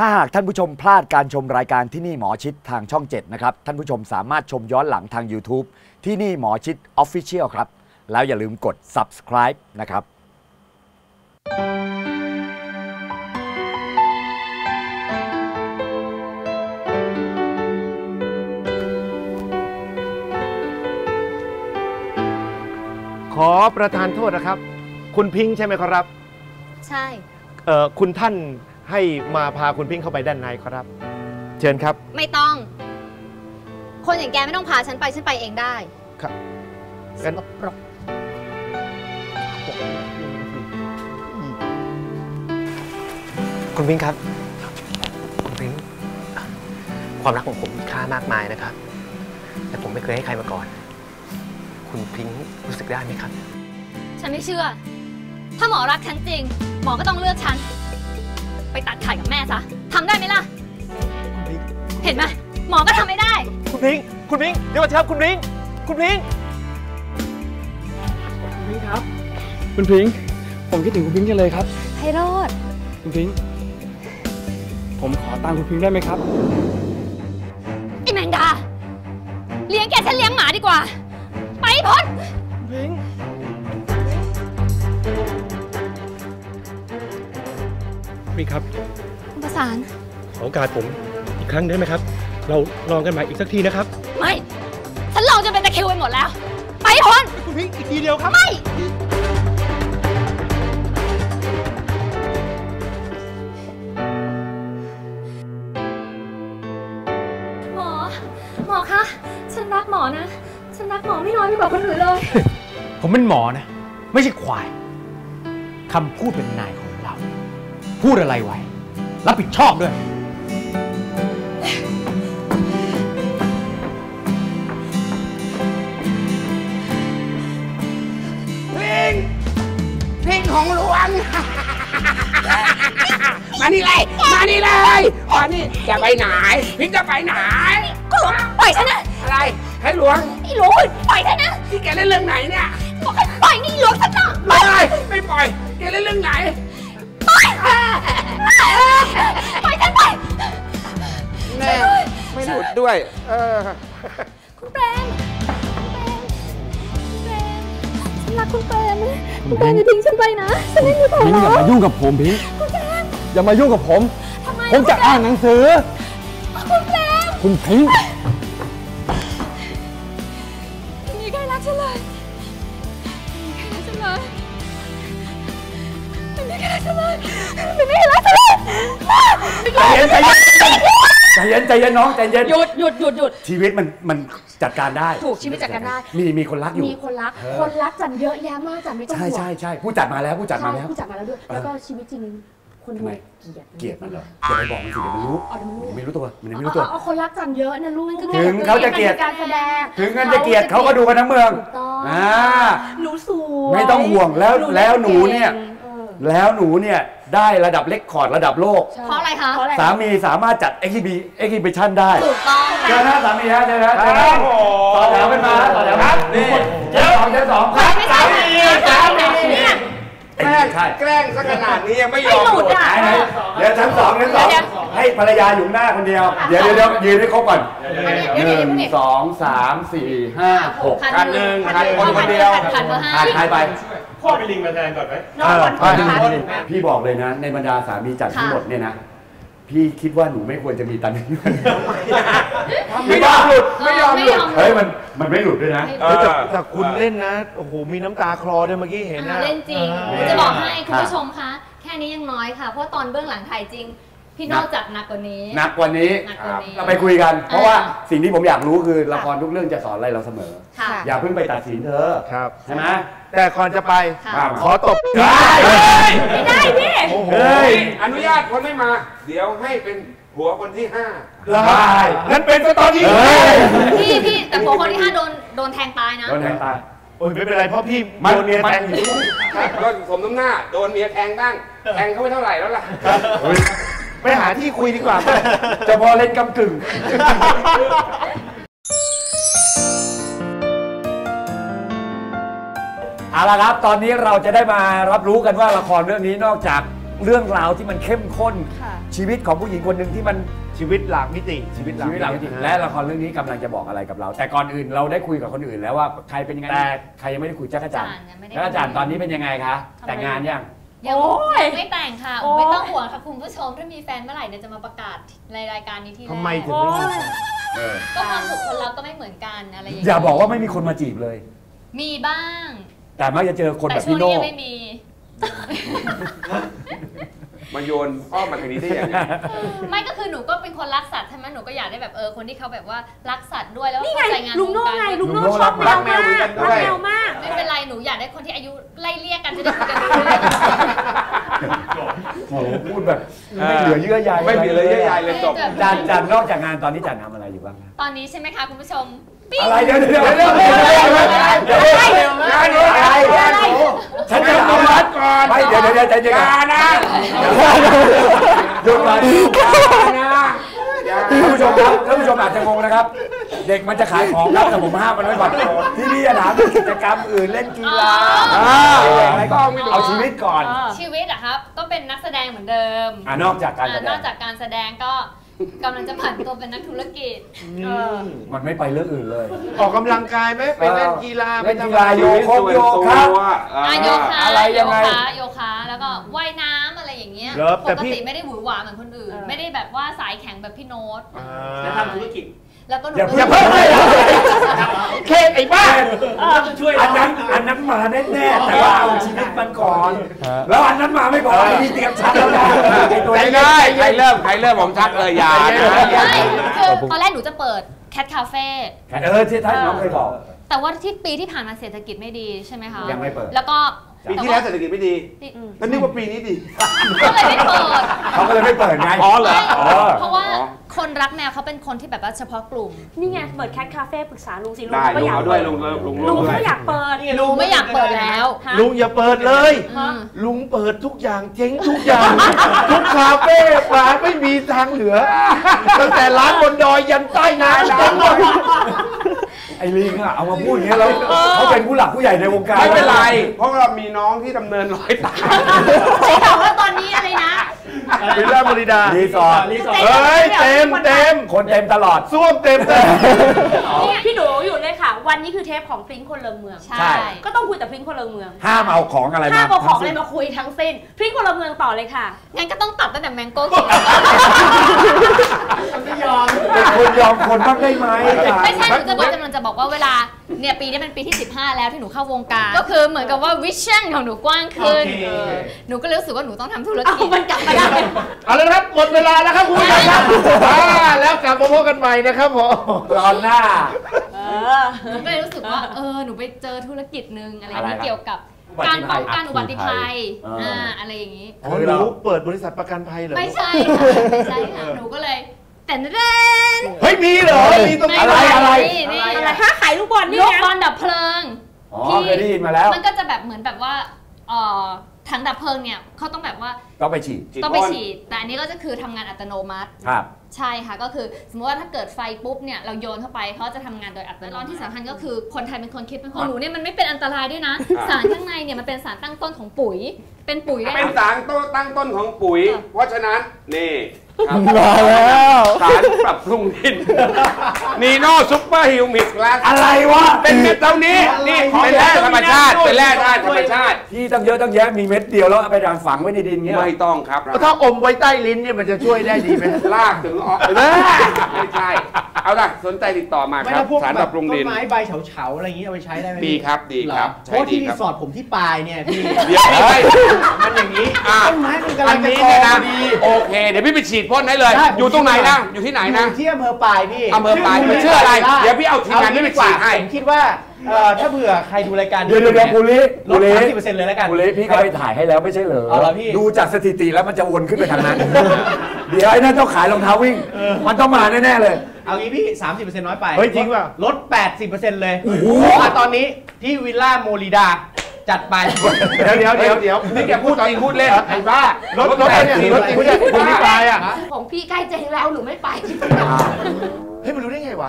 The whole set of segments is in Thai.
ถ้าหากท่านผู้ชมพลาดการชมรายการที่นี่หมอชิดทางช่อง 7 นะครับ ท่านผู้ชมสามารถชมย้อนหลังทาง YouTube ที่นี่หมอชิด Official ครับ แล้วอย่าลืมกด subscribe นะครับขอประทานโทษนะครับ คุณพิงค์ใช่ไหมครับ ใช่ เอ่อคุณท่าน ให้มาพาคุณพิงค์เข้าไปด้านในครับ เชิญครับ ไม่ต้อง คนอย่างแกไม่ต้องพาฉันไปฉันไปเองได้ครับสงั้นกปรกคุณพิงค์ครับ คุณพิงค์ความรักของผมมีค่ามากมายนะครับ แต่ผมไม่เคยให้ใครมาก่อน คุณพิงค์รู้สึกได้ไหมครับ ฉันไม่เชื่อ ถ้าหมอรักฉันจริง หมอก็ต้องเลือกฉัน ไปตัดไข่กับแม่ซะทำได้ไหมล่ะคุณพิงค์เห็นไหมหมอก็ทำไม่ได้ คุณพิงค์คุณพิงค์เดี๋ยวก่อนครับคุณพิงค์คุณพิงค์คุณพิงค์ครับ คุณพิงค์ผมคิดถึงคุณพิงค์จังเลยครับ ไพโรธคุณพิงค์ผมขอตังค์คุณพิงค์ได้ไหมครับ ไอแมงดา เลี้ยงแกฉันเลี้ยงหมาดีกว่า ไปให้พ้น คุณพิงค์ พิงค์ครับ คุณประสาน ขอโอกาสผมอีกครั้งได้ไหมครับ เราลองกันใหม่อีกสักทีนะครับ ไม่ ฉันลองจนเป็นตะคริวไปหมดแล้ว ไปให้พ้นคุณพิงค์อีกทีเดียวครับ ไม่ หมอ หมอคะ ฉันรักหมอนะ ฉันรักหมอไม่น้อยไปกว่าคนอื่นเลย ผมเป็นหมอนะ ไม่ใช่ควายคำพูดเป็นนายของเรา พูดอะไรไว้ รับผิดชอบด้วยเพลงของหลวง มานี่เลย มานี่เลยมานี่จะไปไหนพิงจะไปไหน ก็หลวงปล่อยฉันนะอะไร ให้หลวง ไอ้หลวงปล่อยฉันนะที่แกเล่นเรื่องไหนเนี่ย บอกให้ปล่อยนี่หลวงฉันนะไม่ได้ไม่ปล่อย แกเล่นเรื่องไหน ปล่อยปล่อยฉันไปแน่ไม่หลุดด้วย เออ คุณเปรมคุณเปรมฉันรักคุณเปรมคุณเปรมอย่าทิ้งฉันไปนะ ฉันไม่มีของพิงค์อย่ามายุ่งกับผมพิงค์อย่ามายุ่งกับผมทำไมผมจะอ่านหนังสือ คุณเปรมคุณพิง ใจเย็นใจเย็นใจเย็นใจเย็นน้องใจเย็นหยุดหยุดหยุดหยุดชีวิตมันมันจัดการได้ ถูกชีวิตจัดการได้ มีมีคนรักอยู่ มีคนรัก คนรักจันเยอะแยะมากจันไม่ต้องใช่ห่วงใช่ใช่ผู้จัดมาแล้วผู้จัดมาแล้วใช่ผู้จัดมาแล้วด้วยแล้วก็ชีวิตจริงคนทำดูไมเกลียดเกลียดมันเหรออย่าไปบอกมันสิเดี๋ยวมันรู้เอาเดี๋ยวมันรู้ไม่รู้ตัวมันยังไม่เอารู้ตัวเอาเอาคนรักจันเยอะนะลูกถึงเขาจะเกลียดการแสดงถึงเงินจะเกลียดเขาก็ดูกันทั้งเมืองถูกต้องอ่าหนูสวยไม่ต้องห่วงแล้วแล้วหนูเนี่ยเออแล้วหนูเนี่ย ได้ระดับเล็กคอร์ดระดับโลก เพราะอะไรคะเพราะอะไรสามีสามารถจัดเอ็กซิบิเอ็กซิบิชันได้ถูกต้อง เจอหน้าสามีฮะเจอหน้าเจอหน้าต่อแถวกันมาต่อแถวครับนี่เจ้าสองเจ้าสองครับไม่ใช่สามีเนี่ยไอ้นี่ใช่แกล้งซะขนาดนี้ยังไม่ยอมไม่หลุดอะไหนไหนเดี๋ยวชั้นสองชั้นสอง ให้ภรรยาอยู่หน้าคนเดียว เดี๋ยวเดี๋ยวเดี๋ยวยืนให้ครบก่อนหนึ่งสองสามสี่ห้าหกคันหนึ่งคันคนคนเดียวขันเบอร์ห้าขาดใครไปขอไปลิงมาแทนก่อนไหมนอนก่อนเออค่ะพี่บอกเลยนะ ในบรรดาสามีจัดทั้งหมดเนี่ยนะพี่คิดว่าหนูไม่ควรจะมีตันนี้ไม่ยอมหลุดไม่ยอมหลุดเฮ้ยมันมันไม่หลุดด้วยนะเฮ้ยแต่แต่คุณเล่นนะโอ้โหมีน้ำตาคลอด้วยเมื่อกี้เห็นนะอ่าเล่นจริงจะบอกให้คุณผู้ชมคะแค่นี้ยังน้อยค่ะ เพราะตอนเบื้องหลังถ่ายจริง พี่โนอกจัดหนักกว่านี้ หนักกว่านี้ หนักกว่านี้ เราไปคุยกัน เพราะว่าอ่าสิ่งที่ผมอยากรู้คือละครทุกเรื่องจะสอนอะไรเราเสมอค่ะอย่าเพิ่งไปตัดสินเธอครับใช่ไหมแต่ก่อนจะไปค่ะขอตบไม่ได้พี่โอ้โหเฮ้ยอนุญาตคนไม่มา เดี๋ยวให้เป็นผัวคนที่ห้าได้งั้นเป็นซะตอนนี้เฮ้ยพี่พี่แต่ผัวคนที่ห้าโดนโดนแทงตายนะโดนแทงตายโอ้ยไม่เป็นไรเพราะพี่มันโดนเมียแทงอยู่ก็สมน้ำหน้า โดนเมียแทงบ้างแทงเขาไม่เท่าไหร่แล้วล่ะ ไปหาที่คุยดีกว่าไปจะพอเล่นกำกึ่ง เอาละครับ ตอนนี้เราจะได้มารับรู้กันว่าละครเรื่องนี้นอกจากเรื่องราวที่มันเข้มข้นค่ะชีวิตของผู้หญิงคนหนึ่งที่มันชีวิตหลากมิติชีวิตหลากชีวิตเราจริงๆและละครเรื่องนี้กำลังจะบอกอะไรกับเรา แต่ก่อนอื่นเราได้คุยกับคนอื่นแล้วว่าใครเป็นยังไงแต่ใครยังไม่ได้คุยจักรจันทร์ยังไม่ได้จักรจันทร์ตอนนี้เป็นยังไงคะแต่งงานยัง ยังโอ้ยยังไม่แต่งค่ะ โอ้ยไม่ต้องห่วงค่ะคุณผู้ชมถ้ามีแฟนเมื่อไหร่เดี๋ยวจะมาประกาศในรายการนี้ที่แรกทำไมถึงไม่มีแฟนก็ความสุขคนเราก็ไม่เหมือนกันอะไรอย่างอเงี้ย่าบอกว่าไม่มีคนมาจีบเลย มีบ้าง แต่มักจะเจอคนแต่แบบช่วพี่งโน่นี้ยังไม่มี มาโยนอ้อมมาทางนี้ได้ยังไง ไม่ก็คือหนูก็เป็นคนรักสัตว์ใช่ไหมหนูก็อยากได้แบบเออคนที่เขาแบบว่ารักสัตว์ด้วยแล้วก็นี่ไงเข้าใจงานลุงโน่วการไงลุงโน่ลุงโน่ชอบแมรัวกแมมาวกเหมือนกันด้รัวยกแมวมากไม่เป็นไร หนูอยากได้คนที่อายุไล่เรียกกันจะได้คุยกันรู้เรื่องโอ้โหพูดแบบไม่เหลือเยื่อใยไม่มีเลยเยื่อใยเลยจบจันจันนอกจากงานตอนนี้จันทำอะไรอยู่บ้างคะตอนนี้ใช่ไหมคะคุณผู้ชมปิ๊งอะไรเดี๋ยวเดี๋ยวเดี๋ยวเดี๋ยวเดี๋ยวเดี๋ยวเดี๋ยวเดี๋ยวงานนี้อะไรฉันจะถามว่าก่อนไม่เดี๋ยวเดี๋ยวเดี๋ยวใจเย็นอย่าก่อนนะหยุดก่อนอย่านะอย่า ท่านผู้ชมครับท่านผู้ชมอาจจะงงนะครับ เด็กมันจะขายของครับแต่ผมห้ามมันไว้ก่อนที่นี่จะถามเรื่องกิจกรรมอื่นเล่นกีฬาอะไรก็เอาชีวิตก่อน ชีวิตอะครับ ก็เป็นนักแสดงเหมือนเดิมอ่านอกจากการแสอ่าดนองกจากการแสดงก็ กำลังจะผันตัวเป็นนักธุรกิจ มันไม่ไปเรื่องอื่นเลย ออกกำลังกายไหมไปเล่นกีฬาเล่นไปทำกีฬาโยคะโยคะอะโยคะอะไรยังไงโยคะโยคะแล้วก็ว่ายน้ำอะไรอย่างเงี้ยเหรอปแต่กพี่ติไม่ได้หวือหวาเหมือนคนอื่น ไม่ได้แบบว่าสายแข็งแบบพี่โน้ตอ่าแล้วทำธุรกิจ แล้วก็หนูอย่าก็อย่าเพิ่งเลยเคไอ้บ้าอันนั้นอันนั้นมาแน่ๆแต่ว่าเอาชีวิตมันก่อน แล้วอันนั้นมาไม่พอไอ้นี่เตรียมชัดแล้วนะไอ้ตัวใครนี้ได้ใครเริ่มใครเริ่มผมชักเลยอย่านะไม่คือตอนแรกหนูจะเปิดแคทคาเฟ่เออที่ท่านน้องเคยบอกแต่ว่าที่ปีที่ผ่านมาเศรษฐกิจไม่ดีใช่ไหมคะยังไม่เปิดแล้วก็ปีที่แล้วเศรษฐกิจไม่ดีแต่ว่าแล้วนึกว่าปีนี้ดีก็เลยไม่เปิดเขาก็เลยไม่เปิดไงอ๋อเหรออ๋อเพราะว่าอ๋อ คนรักแมวเขาเป็นคนที่แบบว่าเฉพาะกลุ่ม นี่ไงเปิดแคทคาเฟ่ปรึกษาลุงสิลุงได้ก็ลุงอยากเอาด้วยลุงลุงลุงลุงด้วก็ยอยากเปิดลุงไม่อยากเปิดแล้วฮะลุงอย่าเปิดเลยอืมลุงเปิดทุกอย่างเจ๊งทุกอย่าง ทุกคาเฟ่ร้านไม่มีทางเหลือตั้งแต่ร้านบนดอยยันใต้น้ำเจ๊งหมด ไอ้ลิงอะเอามาพูดอย่างนี้ยแล้วเขาเป็นผู้หลักผู้ใหญ่ในวงการ ไม่เป็นไร เพราะเรามีน้องที่ดำเนินรอยตาม ใช่ค่ะว่าตอนนี้อะไรนะ วิลล่าบริดารีสอร์ทรีสอร์ทเฮ้ยเต็มเต็มคนเต็มตลอดส้วมเต็มเต็มนี่ไงพี่หนูอยู่เลยค่ะ วันนี้คือเทปของพริ้งคนเลิงเมือง ใช่ ก็ต้องคุยแต่พริ้งคนเลิงเมือง ห้ามเอาของอะไรมาห้ามเอาของอะไรมาคุยทั้งสิ้นพริ้งคนเลิงเมืองต่อเลยค่ะ งั้นก็ต้องตัดตั้งแต่แมงโก้คิงไม่ยอมเป็นคนยอมคนบ้างได้ไหมไม่ใช่หนูจะบอกกำลังจะบอกว่าเวลาเนี่ยปีนี้เป็นปีที่ 15 แล้วที่หนูเข้าวงการ ก็คือเหมือนกับว่าวิชั่นของหนูกว้างขึ้นโอเคเออ หนูก็เลยรู้สึกว่าหนูต้องทำธุรเอากิจ มันกลับมาได้ เอาละครับ หมดเวลาแล้วครับคุณผู้ชมครับอ่าแล้วกลับมาพบกันใหม่นะครับผมตอนหน้า เออ หนูก็เลยรู้สึกว่า เออ หนูไปเจอธุรกิจหนึ่งอะไรอะไรที่ครับเกี่ยวกับอุบัติการป้องภัยกันอุบัติภัยอ่าอ่าอะไรอย่างนี้ อ๋อหนูเปิดบริษัทประกันภัยเหรอไม่ใช่ค่ะไม่ใช่ค่ะ หนูก็เลย แต่เรนเฮ้ยมีเหรอมีตรงนี้อะไรอะไร นี่นี่อะไรถ้าขายลูกบอลนี่ลูกนะบอลดับเพลิง อ๋อเคยได้ยินมาแล้ว มันก็จะแบบเหมือนแบบว่าเอ่อ ถังดับเพลิงเนี่ยเขาต้องแบบว่าต้องไปฉีดต้องไปฉีด แต่อันนี้ก็จะคือทำงานอัตโนมัติครับใช่ค่ะก็คือสมมติว่าถ้าเกิดไฟปุ๊บเนี่ยเราโยนเข้าไปเขาจะทำงานโดยอัตโนมัติที่สำคัญก็คือคนไทยเป็นคนคิดเป็นคนหนูเนี่ยมันไม่เป็นอันตรายด้วยนะ สารข้างในเนี่ยมันเป็นสารตั้งต้นของปุ๋ย เป็นปุ๋ยได้ เป็นสารต้นตั้งต้นของปุ๋ยเพราะฉะนั้นนี่ครับมาแล้ว สารปรับปรุงดินนีโน่ซุปเปอร์ฮิวมิกลาสอะไรวะเป็นเม็ดเท่านี้นี่เป็นแร่ธรรมชาติเป็นแร่ธาตุธรรมชาติ ที่ตั้งเยอะตั้งแยะมีเม็ดเดียวแล้วเอาไปดังฝังไว้ในดินเงี้ยไม่ต้องครับถ้าอมไว้ใต้ลิ้นเนี่ยมันจะช่วยได้ดีไหม ลากถึงออกไม่ใช่เอาล่ะสนใจติดต่อมาไม่ครับถ้าพวกสารแบปบรับปรุงต้ดินนไม้ใบเฉาๆอะไรอย่างนี้เอาไปใช้ได้ไหมดีครับดีครับเหอใช้เพราะดีที่ครีรับ สอร์ทผมที่ปลายเนี่ยพี่ เดี๋ยวพี่ให้มันอย่างนี้อะต้นไม้มันกำอัลันงจะนี้โตเนี่ยนะดี โอเค เดี๋ยวพี่ไปฉีดพ่นให้เลย ได้อยู่ตรงไหนนะ อยู่ที่ไหนนะ อยู่ที่อำเภอปลายพี่อำเภอปลายมันชื่ออะไรเดี๋ยวพี่เอาทีมงานนี้ไปดีกว่าฉีดให้ ผมคิดว่าเอ่อถ้าเผื่อใครดูรายการเดี๋ยวเดี๋ยวเดี๋ยวบุรีลบุดรีสามสิบเปอร์เซ็นต์เลยแล้วกันบุรีพี่ก็ไปถ่ายให้แล้วไม่ใช่เหรอเอาเหรอพี่ ดูจากสถิติแล้วมันจะวนขึ้นไปทางนั้น เดี๋ยวไอ้นั่นต้องขายรองเท้าวิ่ง มันต้องมาแน่ๆเลย เอางี้พี่ 30%น้อยไปเฮ้ยจริงเปล่า ลด 80%เลยมาตอนนี้ที่วิลล่าโมริดา จัดไป เดี๋ยวเดี๋ยวเดี๋ยวเดี๋ยวนี่แกพูดจริงพูดเล่นไอ้บ้ารถรถเนี่ยรถจริงเนี่ยคนที่ตายอะของพี่ใกล้เจ๊งแล้วหนูไม่ไปเฮ้ยมันรู้ได้ไงวะ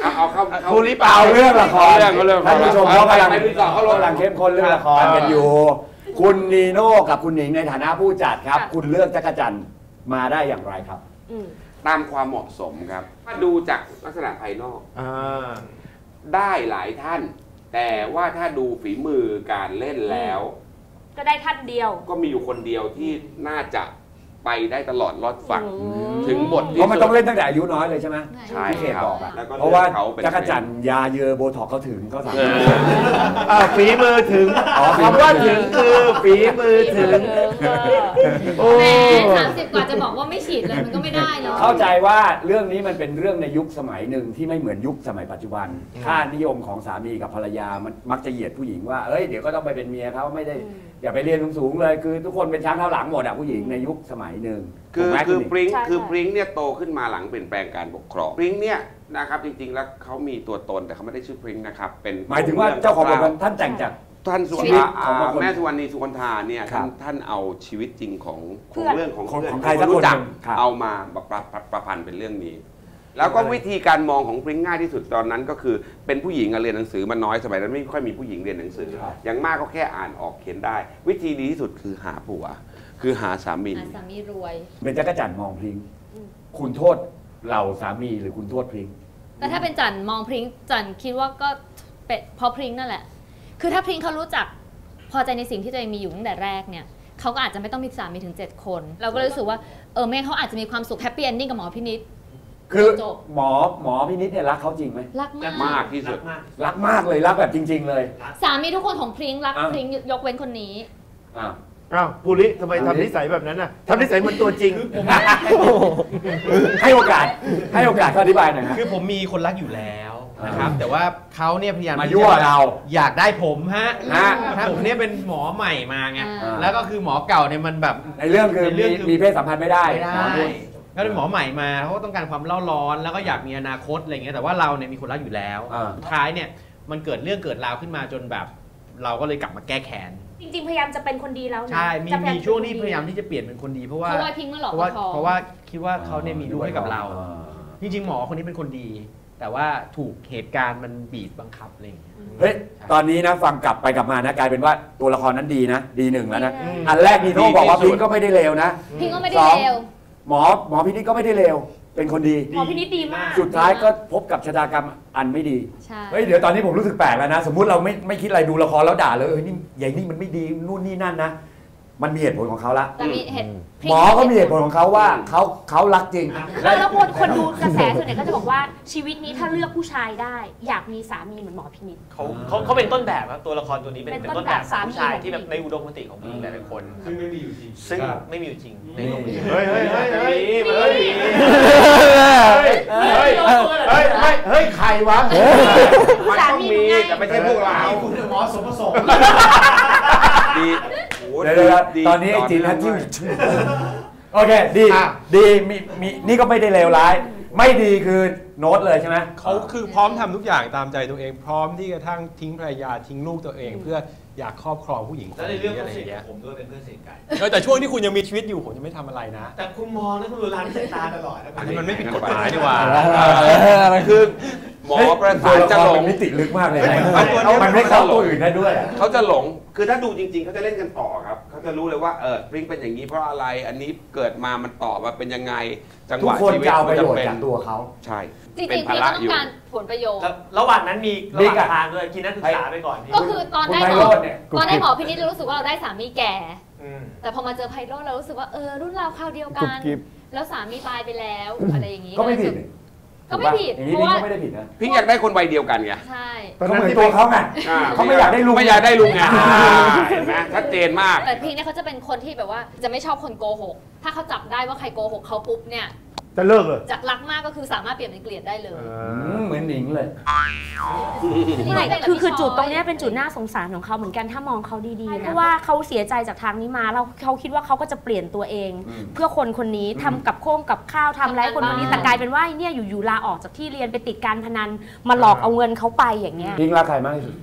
เอาเอาเข้าเข้าภูริเปล่าเอาเรื่องละครเรื่องเรื่องท่านผู้ชมเขากำลังไปรีสอร์ทเขาลงกำลังเข้มข้นเรื่องละครกันอยู่ คุณนีโน่กับคุณหนิงในฐานะผู้จัดครับ คุณเลือกจักรจันทร์มาได้อย่างไรครับอืมตามความเหมาะสมครับ ถ้าดูจากลักษณะภายนอกอ่า ได้หลายท่าน แต่ว่าถ้าดูฝีมือการเล่นแล้ว ก็ได้ท่านเดียว ก็มีอยู่คนเดียวที่น่าจะไปได้ตลอดรอดฝั่งอืมถึงบทเพที่ราะมันสุดต้องเล่นตั้งแต่อายุน้อยเลยใช่ไหมใช่ที่เขตครับบอกอะแล้วก็เพราะว่าเขาเป็น จักรจันทร์ยาเยอโบท็อกเขาถึงเขาสามารถ อ่าฝีมือถึงอ๋อฝีมือ คำว่าถึงคือฝีมือถึง โอ้ แหมสามสิบกว่าจะบอกว่าไม่ฉีดเลยมันก็ไม่ได้เลยเข้าใจว่าเรื่องนี้มันเป็นเรื่องในยุคสมัยหนึ่งที่ไม่เหมือนยุคสมัยปัจจุบัน ค่านิยมของสามีกับภรรยามันมักจะเหยียดผู้หญิงว่า เอ้ยเดี๋ยวก็ต้องไปเป็นเมียเขาไม่ได้ อย่าไปเรียนสูงๆเลยคือทุกคนเป็นช้างเท้าหลังหมดอะผู้หญิงในยุคสมัยหนึ่งคือถูกไหมคือณหนิง ปริ้งใช่คือใช่ปริ้งเนี่ยโตขึ้นมาหลังเปลี่ยนแปลงการปกครองปริ้งเนี่ยนะครับจริงๆแล้วเขามีตัวตนแต่เขาไม่ได้ชื่อปริ้งนะครับเป็นหมายถึงว่าเจ้าของบทท่านแต่งจาก ท่านสุชีวิตภาของบางคนแม่สุวรรณีสุวรรณาเนี่ยครัท่าบนท่านเอาชีวิตจริงของขเพื่องอน เรื่องของของเพื่อนของใครสักที่คนรู้จักหนึ่งครับ เอามาประประประประพันธ์เป็นเรื่องนี้ แล้วก็วิธีการมองของปริ้งง่ายที่สุดตอนนั้นก็คือ เป็นผู้หญิงอะเรียนหนังสือมันน้อยสมัยนั้นไม่ค่อยมีผู้หญิงเรียนหนังสืออย่างมากก็แค่อ่านออกเขียนได้ วิธีดีที่สุดคือหาผัว คือหาสามีอะสามีรวย เป็นจักรจันทร์มองพริ้งคุณโทษเราสามีหรือคุณโทษพริ้งแต่ถ้าเป็นจันมองพริ้งจันคิดว่าก็เป็นเพราะพริ้งนั่นแหละ คือถ้าพริ้งเขารู้จักพอใจในสิ่งที่ตัวเองมีอยู่ตั้งแต่แรกเนี่ยเขาก็อาจจะไม่ต้องมีสามีถึง 7 คน เราก็เลยรู้สึกว่าเออแม่เขาอาจจะมีความสุขแฮปปี้เอนดิ้งกับหมอพินิษคือจบหมอหมอพินิษเนี่ยรักเขาจริงไหมรักมากมากที่สุดรักมากเลยรักแบบจริง ๆ เลย สามีทุกคนของพริ้งรักอะพริ้งยกเว้นคนนี้อะอ้าวภูริทำไมทำนิสัยแบบนั้นน่ะทำนิสัยเหมือนตัวจริง ให้โอกาส ให้โอกาสเขาอธิบายหน่อยฮะคือผมมีคนรักอยู่แล้ว นะครับแต่ว่าเขาเนี่ยพยายามมาที่ยั่วจะเราอยากได้ผมฮะฮะครับผมเนี่ยเป็นหมอใหม่มาไงอ่า แล้วก็คือหมอเก่าเนี่ยมันแบบ ในเรื่องคือในเรื่มีองคือ มีเพศสัมพันธ์ไม่ได้ไม่ได้หมอนุ่นก็เป็นหมอใหม่มาเขาก็ต้องการความเล่าร้อน แล้วก็อยากมีอนาคตอะไรเงี้ยแต่ว่าเราเนี่ยมีคนรักอยู่แล้วอ่า สุดท้ายเนี่ยมันเกิดเรื่องเกิดราวขึ้นมาจนแบบ เราก็เลยกลับมาแก้แค้นจริงๆ พยายามจะเป็นคนดีแล้วนะใช่มีจะมีช่วงที่เป็นคนดีพยายามที่จะเปลี่ยนเป็นคนดีเพราะว่าเพราะว่าพริ้งมาหลอกเพราะว่าเขาท้องเพราะว่าคิดว่าเขาเนี่ยมีลูกให้กับเราอ่าจริงๆหมอคนนี้เป็นคนดี แต่ว่าถูกเหตุการณ์มันบีบบังคับอะไรอย่างเงี้ย เฮ้ย ตอนนี้นะฟังกลับไปกลับมานะกลายเป็นว่าตัวละครนั้นดีนะ ดีหนึ่งแล้วนะอืมอันแรกนีโน่บอกว่าพิงก็ไม่ได้เลวนะพริ้งก็ไม่ได้สองเลวหมอหมอพินิจก็ไม่ได้เลวเป็นคนดี หมอพินิจดีมากสุดท้ายก็พบกับชะตากรรมอันไม่ดี ใช่ เฮ้ยเดี๋ยวตอนนี้ผมรู้สึกแปลกแล้วนะ สมมุติเราไม่ไม่คิดอะไรดูละครแล้วด่าเลยเออนี่ใหญ่นี่มันไม่ดีนู่นนี่นั่นนะ มันมีเหตุผลของเขาละแต่มีเหตุพริ้หงมอก็มีเหตุผลของเขาว่าเขาเขารักจริง แล้วแล้วคนคนดูกระแสส่วนใหญ่ก็จะบอกว่าชีวิตนี้ถ้าเลือกผู้ชายได้ อยากมีสามีเหมือนหมอพินิจ เขาเขาเขาเป็นต้นแบบครับตัวละครตัวนี้เป็นเป็นเป็นต้ต้นนแบแบบบสามีผู้ชายของที่แบบผู้หญิงในอุดมคติของผู้หญิงหลายๆคนซึ่งไม่มีอยู่จริงซึ่งครับไม่มีอยู่จริงในโลกนี้เฮ้ยเฮ้ยเฮ้ยเฮ้ยมีเฮ้ยมีเฮ้ยเฮ้ยเฮ้ยเฮ้ยใครวะมันต้องมีแต่ไม่ใช่พวกเราหมอสมประสงค์ดีโอ้โห เดี๋ยวเดี๋ยวตอนนี้ไอ้จีนฮัตจิ้วโอเคดีอะ ดีมีมีนี่ก็ไม่ได้เลวร้าย ไม่ดีคือโน้ตเลยใช่ไหม เขาคือพร้อมทำทุกอย่างตามใจตัวเอง พร้อมที่กระทั่งทิ้งภรรยาทิ้งลูกตัวเอง เพื่ออยากครอบครองผู้หญิงคนแล้วในนี้เรื่องอะก็ไรอสนิทย่างเงี้ยผมด้วยเป็นเพื่อนสนิทกัน เออแต่ช่วงที่คุณยังมีชีวิตอยู่ผมจะไม่ทำอะไรนะ แต่คุณมองนะคุณดูร้านสายตาตลอดนะอันนี้มันไม่ผิดกฎหมายดีกว่า อะไรคือ หมอประสานจะหลง มิติลึกมากเลยเฮ้ยนะมันตัวนี้มันไม่เข้าตัวอื่นได้ด้วย เขาจะหลง คือถ้าดูจริง ๆ เขาจะเล่นกันต่อ จะรู้เลยว่าเออปริ้งเป็นอย่างนี้เพราะอะไรอันนี้เกิดมามันต่อมาเป็นยังไง จังหทุกวะคนชีวิตจะเอาปมัระนโยจะชน์เป็นจากตัวเขาจใช่ริเป็นงๆภาพี่ระก็ต้ออยู่งการผลประโยชน์ แล้วระหว่างนั้นมีระหบิ๊กว่างอะ ทางด้วยกินนักศึกษาไปก่อนพี่ก็คือตอนได้คุณหมไพอโรจน์เนี่ย ตอนได้หมอพินิจเรารู้สึกว่าเราได้สามีแก่ มแต่พอมาเจอไพโรจน์เรารู้สึกว่าเออรุ่นราวคราวเดียวกันแล้วสามีตายไปแล้วอะไรอย่างนี้ก็ไม่ผิด ก็ไม่ผิดอย่างเพนี้ราะนี่ว่าก็ไม่ได้ผิดนะพี่อยากได้คนวัยเดียวกันไงใช่เขาเหมือนตัวเขาไง อ่เขาไม่อยากได้ลุง ไม่อยากได้ลุงไงอ่าเห็นไหมชัดเจนมาก แต่พีเนี่ยเขาจะเป็นคนที่แบบว่าจะไม่ชอบคนโกหก ถ้าเขาจับได้ว่าใครโกหกเขาปุ๊บเนี่ย จะเลิกเลย จากรักมากก็คือสามารถเปลี่ยนเป็นเกลียดได้เลยอืมเหมือนหนิงเลย ไม่คือคือจุดตรงเนี้ยเป็นจุดน่าสงสารของเขาเหมือนกันถ้ามองเขาดีๆนะเพราะว่าเขาเสียใจจากทางนี้มาแล้วเขาคิดว่าเขาก็จะเปลี่ยนตัวเองอืมเพื่อคนคนนี้ทำกับโค้งกับข้าวทำอะไรให้คนคนนี้แต่กลายเป็นว่าไอ้เนี่ยอยู่ๆลาออกจากที่เรียนไปติดการพนันมาหลอกเอาเงินเขาไปอย่างเงี้ยพิงรักใครมากที่สุด